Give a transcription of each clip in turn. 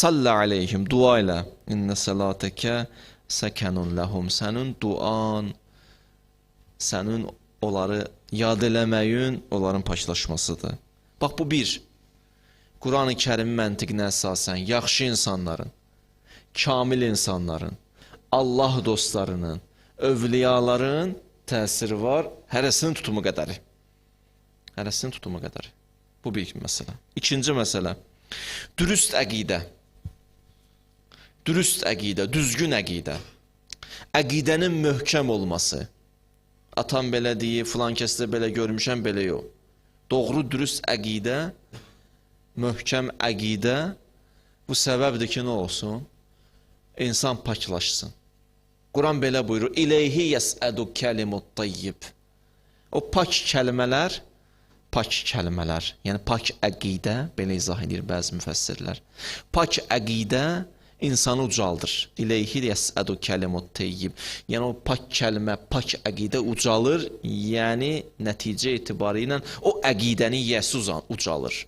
Salli aleyhim dua ilə. İnne salateke səkanun lahum. Sənin duan sənin onları yad eləməyin onların paklaşmasıdır. Bax bu bir. Qurani Kərim məntiqinə əsasən yaxşı insanların, kamil insanların, Allah dostlarının, övliyaların təsiri var hərəsinin tutumu qədəri. Hərəsinin tutumu qədəri. Bu bir məsələ. İkinci məsələ. Dürüst əqidə. Dürüst əqidə, düzgün əqidə. Əqidənin möhkəm olması. Atam belə deyir, filan kəsdə belə görmüşəm, belə yox. Doğru, dürüst əqidə, möhkəm əqidə bu səbəbdir ki, nə olsun? İnsan paklaşsın. Quran belə buyurur: "İleyhi yes'adu kelimut tayyib." O pak kəlmələr, pak kəlmələr, yəni pak əqidə belə izah edir bəzi müfəssirlər. Pak əqidə insanı ucaldır. İleyhi yes'adu kelimut tayyib. Yəni o pak kəlmə, pak əqidə ucalır, yəni nəticə etibarı ilə o əqidənin yəsi ucalır.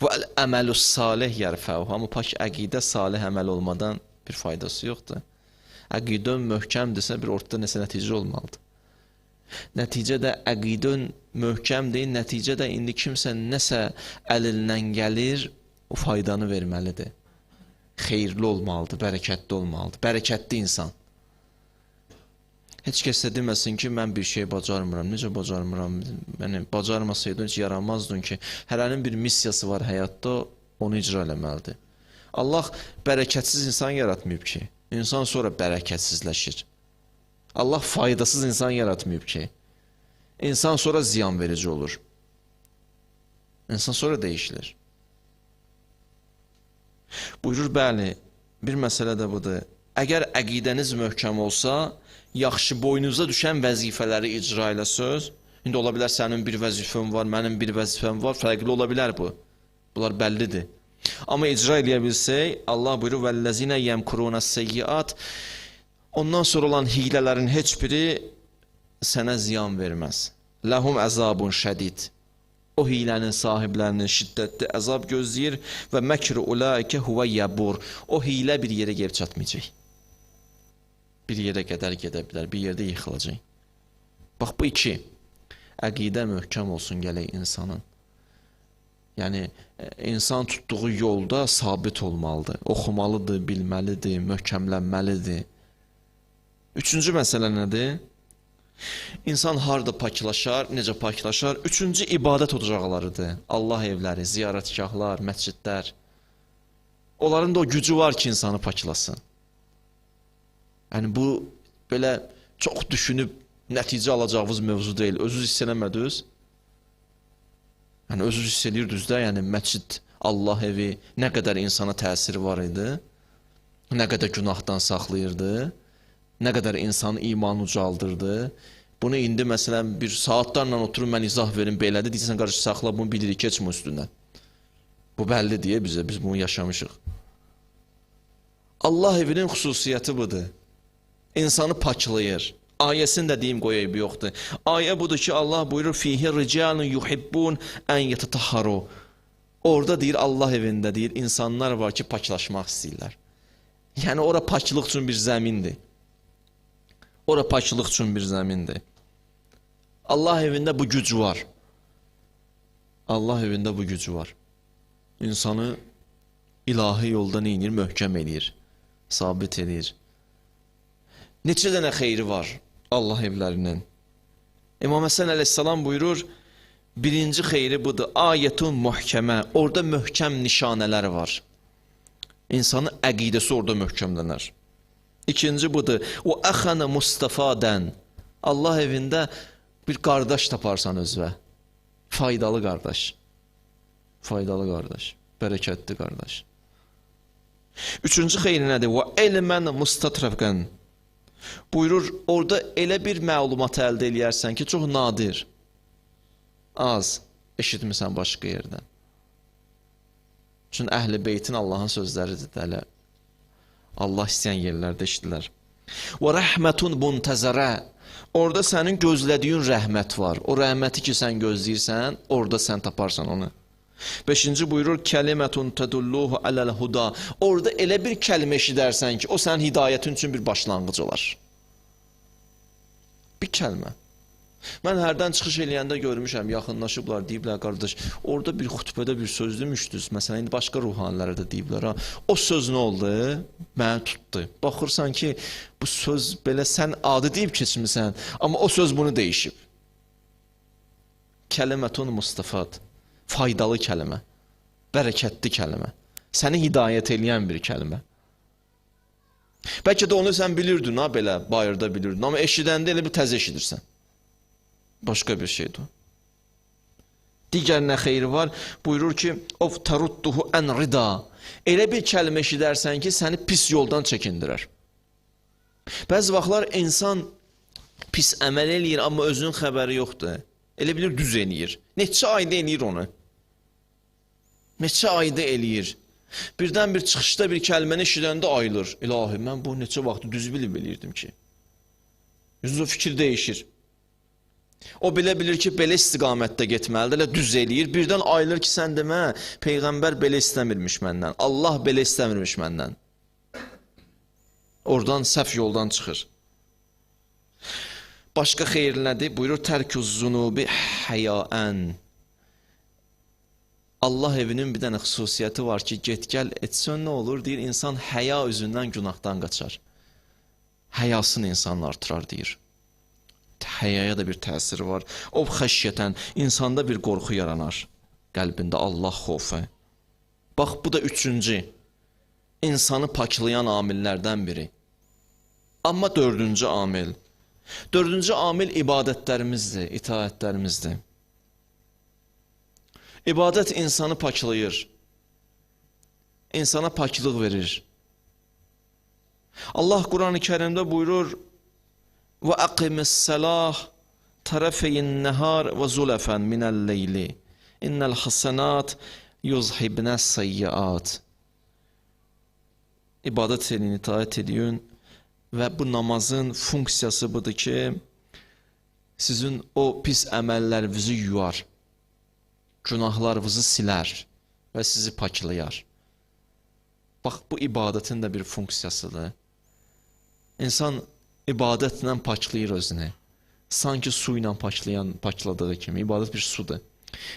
Və əməlus salih yərfəu. Amma pak əqidə salih əməl olmadan bir faydası yoxdur. Əqidən möhkəmdirsə bir ortada nəsə nəticə olmalıdır. Nəticədə əqidən möhkəmdir, nəticədə indi kimsə nəsə əlindən gəlir, o faydanı verməlidir. Xeyirli olmalıdır, bərəkətli olmalıdır, bərəkətli insan. Heç kəs də deməsin ki, mən bir şey bacarmıram. Necə bacarmıram? Yəni bacarmasaydın heç yaramazdın ki, hərənin bir missiyası var həyatda, onu icra eləməlidir. Allah bərəkətsiz insan yaratmayıb ki. İnsan sonra bərəkətsizləşir. Allah faydasız insan yaratmayıb ki. İnsan sonra ziyan verici olur. İnsan sonra dəyişilir. Buyurur, bəli, bir məsələ də budur. Əgər əqidəniz möhkəm olsa, yaxşı boynunuza düşən vəzifələri icra elə söz. İndi ola bilər sənin bir vəzifən var, mənim bir vəzifəm var, fərqli ola bilər bu. Bunlar bəllidir. Amma icra eləyə bilsək, Allah buyurur: "Vəllezine yemkuruna seyyiat" Ondan sonra olan hilələrin heç biri sənə ziyan verməz. Ləhum əzabun şədid. O hilənin sahiblərinin şiddətli əzab gözləyir və məkru ulaikə huvə yəbur. O hilə bir yerə gəlib çatmayacaq. Bir yerə qədər gedə bilər, bir yerdə yıxılacaq. Bax bu iki. Əqidə möhkəm olsun gələk insanın. Yəni insan tutduğu yolda sabit olmalıdır. Oxumalıdır, bilməlidir, möhkəmlənməlidir. Üçüncü məsələ nədir? İnsan harda paklaşar, necə paklaşar? Üçüncü ibadət ocaqlarıdır. Allah evləri, ziyarətgahlar, məscidlər. Onların da o gücü var ki, insanı paklasın. Yəni bu belə çox düşünüb nəticə alacağınız mövzu deyil. Özünüz hiss eləmədiniz? Yəni özünüz hiss edirdiniz də, yəni məscid, Allah evi nə qədər insana təsiri var idi? Nə qədər günahdan saxlayırdı? Nə qədər insanın imanı ucaldırdı? Bunu indi məsələn bir saatlarla oturub mən izah verim belədir, deyirsən qardaş saxla bunu bilirik, keçmə üstündən. Bu bəlli deyə bizə, biz bunu yaşamışıq. Allah evinin xüsusiyyəti budur. İnsanı paklayır. Ayəsini də deyim qoyayım yoxdur. Ayə budur ki, Allah buyurur: "Fihi ricalun yuhibbun an yatatahharu." Orada deyir Allah evində deyir insanlar var ki, paklaşmaq istəyirlər. Yəni ora paklıq üçün bir zəmindir. Ora paklıq üçün bir zəmindir. Allah evində bu güc var. Allah evində bu gücü var. İnsanı ilahi yolda edir? Möhkəm eləyir. Sabit eləyir. Neçə dənə xeyri var Allah evlərinin. İmam Həsən əleyhissalam buyurur, birinci xeyri budur, ayətun muhkəmə. Orada möhkəm nişanələr var. İnsanın əqidəsi orada möhkəmlənər. İkinci budur, o əxənə mustafadən. Allah evində bir qardaş taparsan özünə. Faydalı qardaş. Faydalı qardaş. Bərəkətli qardaş. Üçüncü xeyri nədir? Və elmən mustatrafqən. Buyurur, orada elə bir məlumat əldə eləyərsən ki, çox nadir. Az eşitmisən başqa yerdən. Çünki əhl-i beytin Allahın sözləridir dələ. Allah istəyən yerlərdə eşitdilər. Və rəhmətun muntəzərə. Orada sənin gözlədiyin rəhmət var. O rəhməti ki sən gözləyirsən, orada sən taparsan onu. Beşinci buyurur kəlimetun tedulluhu aləl huda. Orada elə bir kəlmə eşidərsən ki, o sənin hidayətin üçün bir başlanğıc olar. Bir kəlmə. Mən hərdən çıxış eləyəndə görmüşəm, yaxınlaşıblar, deyiblər qardaş, orada bir xutbədə bir söz demüşdünüz. Məsələn, indi başqa ruhanilərə də deyiblər ha. O söz nə oldu? Məni tutdu. Baxırsan ki, bu söz belə sən adi deyib keçmisən, amma o söz bunu dəyişib. Kəlimetun mustafat. Faydalı kəlmə. Bərəkətli kəlmə. Səni hidayət eləyən bir kəlmə. Bəlkə də onu sən bilirdin ha belə, bayırda bilirdin, amma eşidəndə elə bir təzə eşidirsən. Başqa bir şeydir. Digər nə xeyri var? Buyurur ki, "Of tarudduhu en rida." Elə bir kəlmə eşidərsən ki, səni pis yoldan çəkindirər. Bəzi vaxtlar insan pis əməl eləyir, amma özünün xəbəri yoxdur. Elə bilir düz eləyir. Neçə ayda eləyir onu. Neçə ayda eləyir. Birdən bir çıxışda bir kəlməni eşidəndə ayılır. İlahi, mən bu neçə vaxt düz bilib eləyirdim ki. Yüzü fikir dəyişir. O belə bilir ki, belə istiqamətdə getməlidir, elə düz eləyir. Birdən ayılır ki, sən demə, peyğəmbər belə istəmirmiş məndən. Allah belə istəmirmiş məndən. Oradan səhv yoldan çıxır. Başqa xeyir? Buyurur tərküz zunubi həyaən. Allah evinin bir dənə xüsusiyyəti var ki, get-gəl etsən nə olur? Deyir, insan həya üzündən günahdan qaçar. Həyasını insan artırar, deyir. Həyaya da bir təsiri var. O xəşyətən insanda bir qorxu yaranar. Qəlbində Allah xofu. Bax, bu da üçüncü. İnsanı paklayan amillərdən biri. Amma dördüncü amil. Dördüncü amil ibadətlərimizdir, itaətlərimizdir. İbadət insanı paklayır. İnsana paklıq verir. Allah Quran-ı Kərimdə buyurur: "Və aqimis-salah tarafeyn-nahar və zulafan minəl-leyli. İnnel hasanat yuzhibnes-sayyiat." İbadət edin, itaat edin və bu namazın funksiyası budur ki, sizin o pis əməllərinizi yuyar günahlarınızı silər və sizi paklayar. Bax, bu ibadətin də bir funksiyasıdır. İnsan ibadətlə paklayır özünü. Sanki su ilə paklayan, pakladığı kimi. İbadət bir sudur.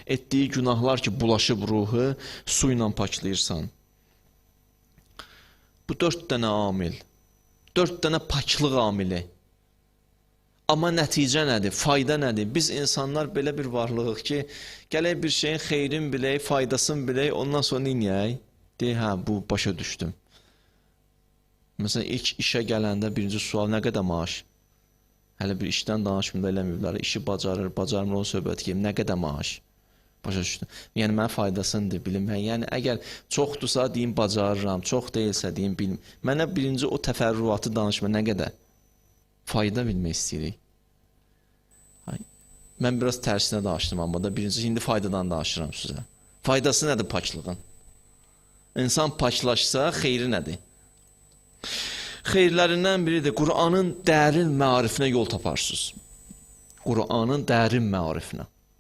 Etdiyi günahlar ki, bulaşıb ruhu, su ilə paklayırsan. Bu dörd dənə amil. Dörd dənə paklıq amili. Amma nəticə nədir? Fayda nədir? Biz insanlar belə bir varlığıq ki, gələk bir şeyin xeyrin bilək, faydasını bilək, ondan sonra neyək? Deyək, hə, bu başa düşdüm. Məsələn, ilk işə gələndə birinci sual nə qədər maaş? Hələ bir işdən danışmır da eləməyiblər. İşi bacarır, bacarmır o söhbət ki, nə qədər maaş? Başa düşdüm. Yəni mənə faydasındır bilim. Hə, yəni əgər çoxdursa deyim bacarıram, çox deyilsə deyim bilim. Mənə birinci o təfərrüatı danışma nə qədər? Fayda bilmək istəyirik. Ay, Mən biraz tərsinə danışdım amma da birinci indi faydadan danışıram sizə. Faydası nədir paklığın? İnsan paklaşsa xeyri nədir? Xeyirlərindən biri də Qur'anın dərin məarifinə yol taparsınız. Qur'anın dərin məarifinə.